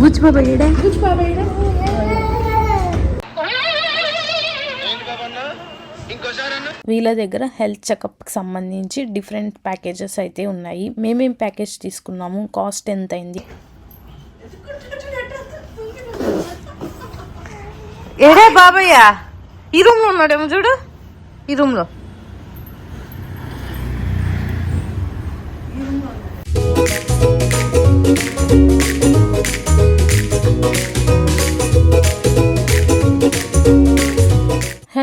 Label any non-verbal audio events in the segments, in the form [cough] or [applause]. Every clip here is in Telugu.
బుజ్జి బాబా ఏడే? బుజ్జి బాబా ఏడే? వీళ్ళ దగ్గర హెల్త్ చెకప్కి సంబంధించి డిఫరెంట్ ప్యాకేజెస్ అయితే ఉన్నాయి. మేమేం ప్యాకేజ్ తీసుకున్నాము? కాస్ట్ ఎంత అయింది ఏడే బాబయ్య? ఈ రూమ్లో ఉన్నాడేమో చూడు. ఈ రూమ్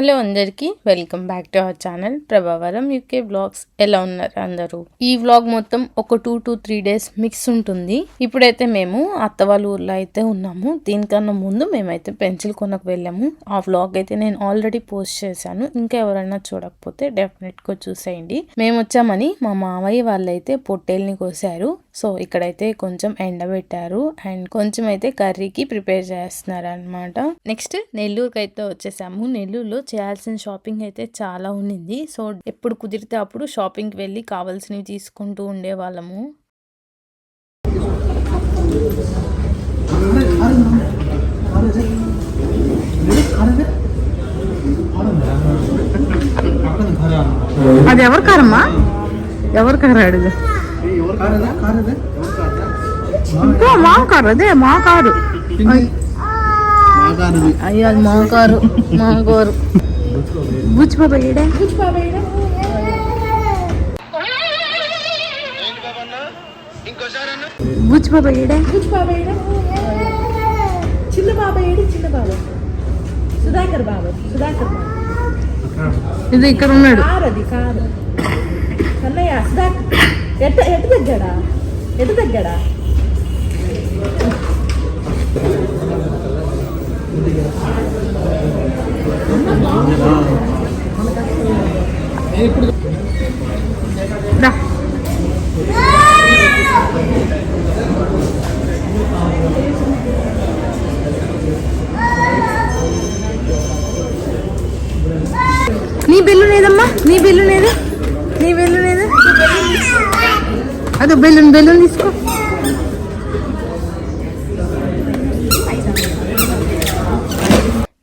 హలో అందరికీ welcome back to our channel ప్రభావరం UK blogs. ఎలా ఉన్నారు అందరూ? ఈ వ్లాగ్ మొత్తం ఒక two to three days mix ఉంటుంది. ఇప్పుడైతే మేము అత్త వాళ్ళ ఊర్లో అయితే ఉన్నాము. దీనికన్నా ముందు మేమైతే పెన్సిల్ కొనకు వెళ్ళాము. ఆ వ్లాగ్ అయితే నేను ఆల్రెడీ పోస్ట్ చేశాను. ఇంకా ఎవరైనా చూడకపోతే డెఫినెట్గా చూసేయండి. మేము వచ్చామని మా మావయ్య వాళ్ళైతే పొట్టేల్ని కోసారు. సో ఇక్కడైతే కొంచెం ఎండబెట్టారు అండ్ కొంచెం అయితే కర్రీకి ప్రిపేర్ చేస్తున్నారు అనమాట నెక్స్ట్ నెల్లూరుకి అయితే వచ్చేసాము. నెల్లూరులో చేయాల్సిన షాపింగ్ అయితే చాలా ఉండింది. సో ఎప్పుడు కుదిరితే అప్పుడు షాపింగ్కి వెళ్ళి కావాల్సినవి తీసుకుంటూ ఉండేవాళ్ళము. అది ఎవరి కారమ్మా? ఎవరి కారు అడుగు ఇంకా మా కారు అదే మా కారు. అయ్యో అది మా కారు మా కారు బుజ్జి బాబా ఏడే బుజ్జి బాబా ఏడే బుజ్జి బాబా ఏడే బుజ్జి బాబా ఏడే చిన్న బాబా ఏడి? చిన్న బాబా. సుధాకర్ బాబా సుధాకర్ బాబా. ఇది ఇక్కడ ఉన్నాడు. కారు అది కారు. కన్నయ్య సుధాకర్. ఎట్ట ఎటు తగ్గాడా? ఎటు తగ్గాడా? నీ బిల్లు లేదు? నీ బిల్లు లేదు? అదో బెలూన్ బెలూన్ తీసుకో.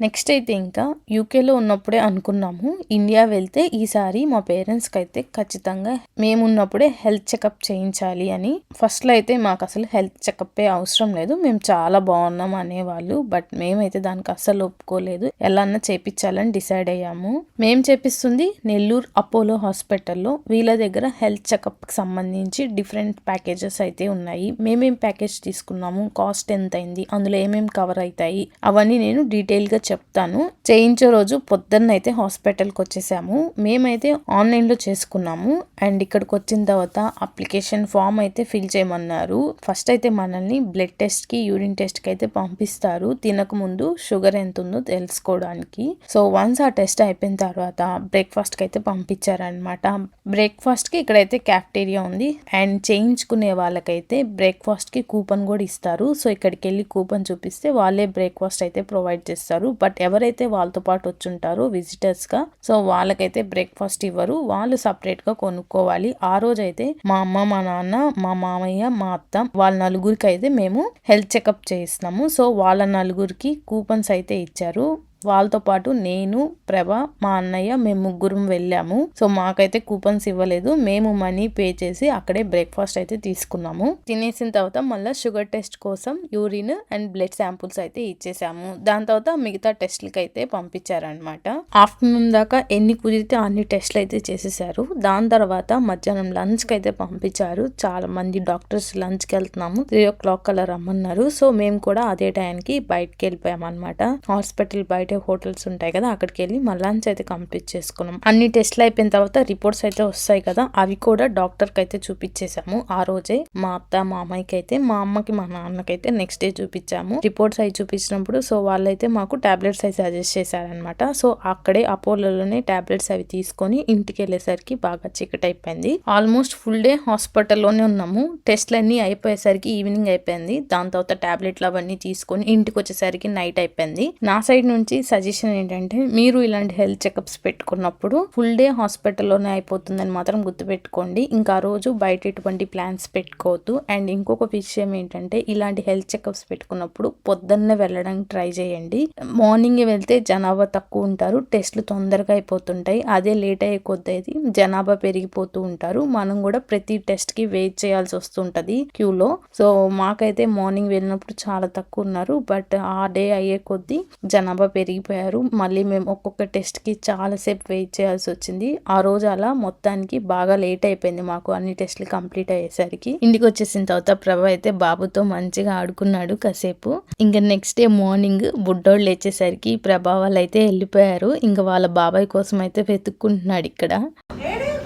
నెక్స్ట్ అయితే ఇంకా యూకేలో ఉన్నప్పుడే అనుకున్నాము. ఇండియా వెళ్తే ఈసారి మా పేరెంట్స్కి అయితే ఖచ్చితంగా మేమున్నప్పుడే హెల్త్ చెకప్ చేయించాలి అని. ఫస్ట్లో అయితే మాకు అసలు హెల్త్ చెకప్ అవసరం లేదు. మేము చాలా బాగున్నాం అనేవాళ్ళు బట్ మేమైతే దానికి అస్సలు ఒప్పుకోలేదు. ఎలా చేపించాలని డిసైడ్ అయ్యాము. మేము చేపిస్తుంది నెల్లూరు అపోలో హాస్పిటల్లో. వీళ్ళ దగ్గర హెల్త్ చెకప్కి సంబంధించి డిఫరెంట్ ప్యాకేజెస్ అయితే ఉన్నాయి. మేమేం ప్యాకేజ్ తీసుకున్నాము? కాస్ట్ ఎంత అయింది అందులో ఏమేమి కవర్ అవుతాయి? అవన్నీ నేను డీటెయిల్గా చెప్తాను. చేయించే రోజు పొద్దున్న అయితే హాస్పిటల్కి వచ్చేసాము మేమైతే ఆన్లైన్లో చేసుకున్నాము. అండ్ ఇక్కడికి వచ్చిన తర్వాత అప్లికేషన్ ఫామ్ అయితే ఫిల్ చేయమన్నారు. ఫస్ట్ అయితే మనల్ని బ్లడ్ టెస్ట్కి యూరిన్ టెస్ట్కి అయితే పంపిస్తారు తినకముందు షుగర్ ఎంత ఉందో తెలుసుకోవడానికి. సో వన్స్ ఆ టెస్ట్ అయిపోయిన తర్వాత బ్రేక్ఫాస్ట్కి అయితే పంపించారనమాట బ్రేక్ఫాస్ట్కి ఇక్కడైతే క్యాఫ్టేరియా ఉంది. అండ్ చేయించుకునే వాళ్ళకైతే బ్రేక్ఫాస్ట్కి కూపన్ కూడా ఇస్తారు. సో ఇక్కడికి వెళ్ళి కూపన్ చూపిస్తే వాళ్ళే బ్రేక్ఫాస్ట్ అయితే ప్రొవైడ్ చేస్తారు. బట్ ఎవరైతే వాళ్ళతో పాటు వచ్చుంటారో విజిటర్స్గా సో వాళ్ళకైతే బ్రేక్ఫాస్ట్ ఇవ్వరు. వాళ్ళు సపరేట్గా కొనుక్కోవాలి. ఆ రోజు అయితే మా అమ్మ మా నాన్న మా మామయ్య మా అత్త వాళ్ళ నలుగురికి అయితే మేము హెల్త్ చెకప్ చేయిస్తున్నాము. సో వాళ్ళ నలుగురికి కూపన్స్ అయితే ఇచ్చారు. వాళ్ళతో పాటు నేను ప్రభ మా అన్నయ్య మేము ముగ్గురం వెళ్ళాము. సో మాకైతే కూపన్స్ ఇవ్వలేదు. మేము మనీ పే చేసి అక్కడే బ్రేక్ఫాస్ట్ అయితే తీసుకున్నాము. తినేసిన తర్వాత మళ్ళీ షుగర్ టెస్ట్ కోసం యూరిన్ అండ్ బ్లడ్ శాంపుల్స్ అయితే ఇచ్చేసాము. దాని తర్వాత మిగతా టెస్ట్లకి అయితే పంపించారనమాట ఆఫ్టర్నూన్ దాకా ఎన్ని కుదిరితే అన్ని టెస్ట్లు అయితే చేసేసారు. దాని తర్వాత మధ్యాహ్నం లంచ్కి అయితే పంపించారు. చాలా మంది డాక్టర్స్ లంచ్కి వెళ్తున్నాము. త్రీ ఓ క్లాక్ కల్లా రమ్మన్నారు. సో మేము కూడా అదే టైంకి బయటకి వెళ్ళిపోయాం అనమాట హాస్పిటల్ బయట హోటల్స్ ఉంటాయి కదా అక్కడికి వెళ్ళి మా లంచ్ అయితే కంప్లీట్ చేసుకున్నాం. అన్ని టెస్ట్లు అయిపోయిన తర్వాత రిపోర్ట్స్ అయితే వస్తాయి కదా అవి కూడా డాక్టర్కి అయితే చూపించేశాము. ఆ రోజే మా అత్త మా అమ్మాయికి అయితే మా అమ్మకి మా నాన్నకైతే నెక్స్ట్ డే చూపించాము. రిపోర్ట్స్ అవి చూపించినప్పుడు సో వాళ్ళైతే మాకు టాబ్లెట్స్ అయితే సజెస్ట్ చేశారనమాట సో అక్కడే అపోలోలోనే టాబ్లెట్స్ అవి తీసుకొని ఇంటికి వెళ్ళేసరికి బాగా చీకటి అయిపోయింది. ఆల్మోస్ట్ ఫుల్ డే హాస్పిటల్లోనే ఉన్నాము. టెస్ట్లు అన్ని అయిపోయేసరికి ఈవినింగ్ అయిపోయింది. దాని తర్వాత టాబ్లెట్లు అవన్నీ తీసుకొని ఇంటికి వచ్చేసరికి నైట్ అయిపోయింది. నా సైడ్ నుంచి అందరికీ సజెషన్ ఏంటంటే మీరు ఇలాంటి హెల్త్ చెకప్స్ పెట్టుకున్నప్పుడు ఫుల్ డే హాస్పిటల్లోనే అయిపోతుందని మాత్రం గుర్తుపెట్టుకోండి. ఇంకా ఆ రోజు బయట ఎటువంటి ప్లాన్స్ పెట్టుకోవద్దు. అండ్ ఇంకొక విషయం ఏంటంటే ఇలాంటి హెల్త్ చెకప్స్ పెట్టుకున్నప్పుడు పొద్దున్నే వెళ్ళడానికి ట్రై చేయండి. మార్నింగ్ వెళ్తే జనాభా తక్కువ ఉంటారు. టెస్ట్లు తొందరగా అయిపోతుంటాయి. అదే లేట్ అయ్యే కొద్దీ జనాభా పెరిగిపోతూ ఉంటారు. మనం కూడా ప్రతి టెస్ట్కి వెయిట్ చేయాల్సి వస్తుంటది క్యూలో. సో మాకైతే మార్నింగ్ వెళ్ళినప్పుడు చాలా తక్కువ ఉన్నారు. బట్ ఆ డే అయ్యే కొద్దీ జనాభా పెరిగి పెరిగిపోయారు. మళ్ళీ మేము ఒక్కొక్క టెస్ట్కి చాలాసేపు వెయిట్ చేయాల్సి వచ్చింది. ఆ రోజు అలా మొత్తానికి బాగా లేట్ అయిపోయింది మాకు అన్ని టెస్ట్లు కంప్లీట్ అయ్యేసరికి. ఇంటికి వచ్చేసిన తర్వాత ప్రభ అయితే బాబుతో మంచిగా ఆడుకున్నాడు కాసేపు. ఇంకా నెక్స్ట్ డే మార్నింగ్ బుడ్డోళ్ళు లేచేసరికి ప్రభా వాళ్ళు అయితే వెళ్ళిపోయారు. ఇంకా వాళ్ళ బాబాయ్ కోసం అయితే వెతుక్కుంటున్నాడు ఇక్కడ.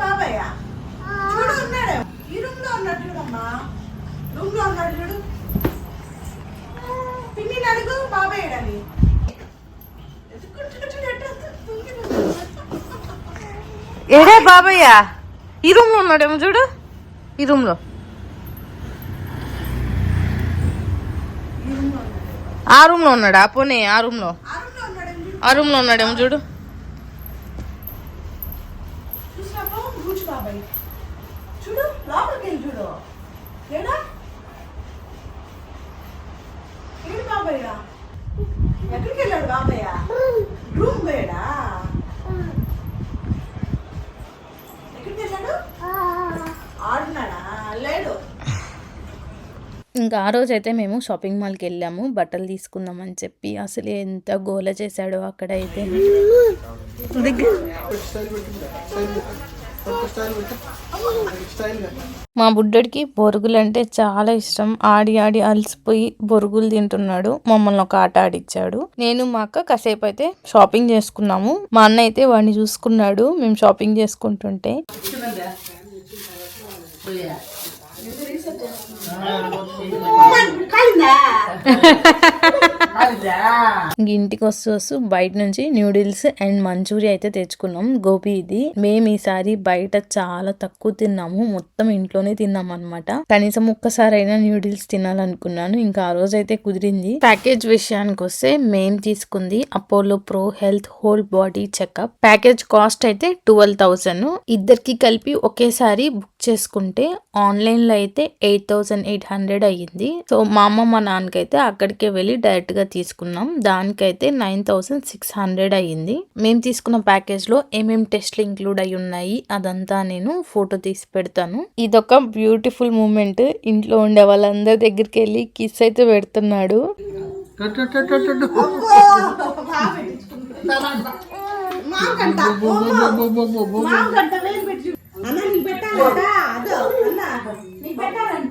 బాబాయ్ చూడు ఉన్నాడు ఈ రూమ్లో ఉన్నాడు చూడమ్మా రూమ్లో ఉన్నాడు చూడు పిన్ని అడుగు బాబాయ్ ఏడని ఏడే బాబయ్య? ఈ రూమ్లో ఉన్నాడేమో చూడు. ఈ రూమ్లో ఆ రూమ్లో ఉన్నాడా? పోనీ ఆ రూమ్లో ఆ రూమ్లో ఉన్నాడేమో చూడు. ఎక్కడికి వెళ్ళాడు బాబా చూడు లోపలికి వెళ్ళి చూడు ఏడా ఏడు బాబాయ్ ఎక్కడికి వెళ్ళాడు బాబాయ్ రూమ్ పోయాడా ఎక్కడికి వెళ్ళాడు ఆడున్నాడా లేడు ఇంకా ఆ రోజు అయితే మేము షాపింగ్ మాల్కి వెళ్ళాము బట్టలు తీసుకుందామని చెప్పి. అసలు ఎంత గోల చేశాడో అక్కడ అయితే మా బుడ్డడికి బొరుగులు అంటే చాలా ఇష్టం. ఆడి ఆడి అలసిపోయి బొరుగులు తింటున్నాడు. మమ్మల్ని ఒక ఆట ఆడిచ్చాడు. నేను మా అక్క కాసేపు అయితే షాపింగ్ చేసుకున్నాము. మా అన్న అయితే వాడిని చూసుకున్నాడు. మేము షాపింగ్ చేసుకుంటుంటే. ఇంక [laughs] ఇంటికి వస్తూ వస్తూ బయట నుంచి న్యూడిల్స్ అండ్ మంచూరియా అయితే తెచ్చుకున్నాం. గోబీ ఇది. మేము ఈసారి బయట చాలా తక్కువ తిన్నాము. మొత్తం ఇంట్లోనే తిన్నాం అనమాట కనీసం ఒక్కసారైనా న్యూడిల్స్ తినాలనుకున్నాను. ఇంకా ఆ రోజు అయితే కుదిరింది. ప్యాకేజ్ విషయానికి వస్తే మేము తీసుకుంది Apollo pro health whole body checkup. Package cost అయితే ట్వెల్వ్ థౌసండ్ ఇద్దరికి కలిపి ఒకేసారి బుక్ చేసుకుంటే ఆన్లైన్లో అయితే ఎయిట్ థౌసండ్ ఎయిట్ హండ్రెడ్ అయ్యింది. సో మా అమ్మ మా నాన్నకైతే అక్కడికే వెళ్ళి డైరెక్ట్గా తీసుకున్నాం. దానికైతే నైన్ థౌసండ్ సిక్స్ హండ్రెడ్ అయ్యింది. మేము తీసుకున్న ప్యాకేజ్లో ఏమేమి ఏమేం టెస్ట్లు ఇంక్లూడ్ అయి ఉన్నాయి అదంతా నేను ఫోటో తీసి పెడతాను. ఇదొక బ్యూటిఫుల్ మూమెంట్. ఇంట్లో ఉండే వాళ్ళందరి దగ్గరికి వెళ్ళి కిస్ అయితే పెడుతున్నాడు. అన్న నీకు పెట్టాలంట. అదో అన్న. నీకు పెట్టాలంట.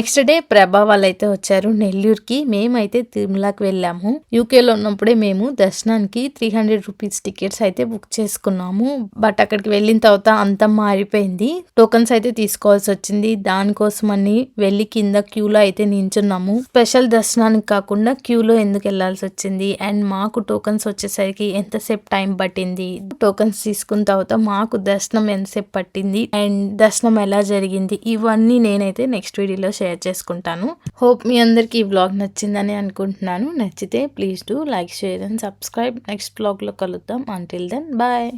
నెక్స్ట్ డే ప్రభా వాళ్ళైతే వచ్చారు నెల్లూరుకి. మేమైతే తిరుమలకి వెళ్ళాము. యూకేలో ఉన్నప్పుడే మేము దర్శనానికి త్రీ హండ్రెడ్ రూపీస్ టికెట్స్ అయితే బుక్ చేసుకున్నాము. బట్ అక్కడికి వెళ్ళిన తర్వాత అంతా మారిపోయింది. టోకన్స్ అయితే తీసుకోవాల్సి వచ్చింది. దానికోసం అని వెళ్ళి కింద క్యూలో అయితే నించున్నాము. స్పెషల్ దర్శనానికి కాకుండా క్యూలో ఎందుకు వెళ్ళాల్సి వచ్చింది? అండ్ మాకు టోకన్స్ వచ్చేసరికి ఎంతసేపు టైం పట్టింది? టోకన్స్ తీసుకున్న తర్వాత మాకు దర్శనం ఎంతసేపు పట్టింది? అండ్ దర్శనం ఎలా జరిగింది? ఇవన్నీ నేనైతే నెక్స్ట్ వీడియోలో షేర్ చేసుకుంటాను. హోప్ మీ అందరికి ఈ బ్లాగ్ నచ్చిందని అనుకుంటున్నాను. నచ్చితే please do like share and subscribe next బ్లాగ్లో కలుద్దాం. Until then bye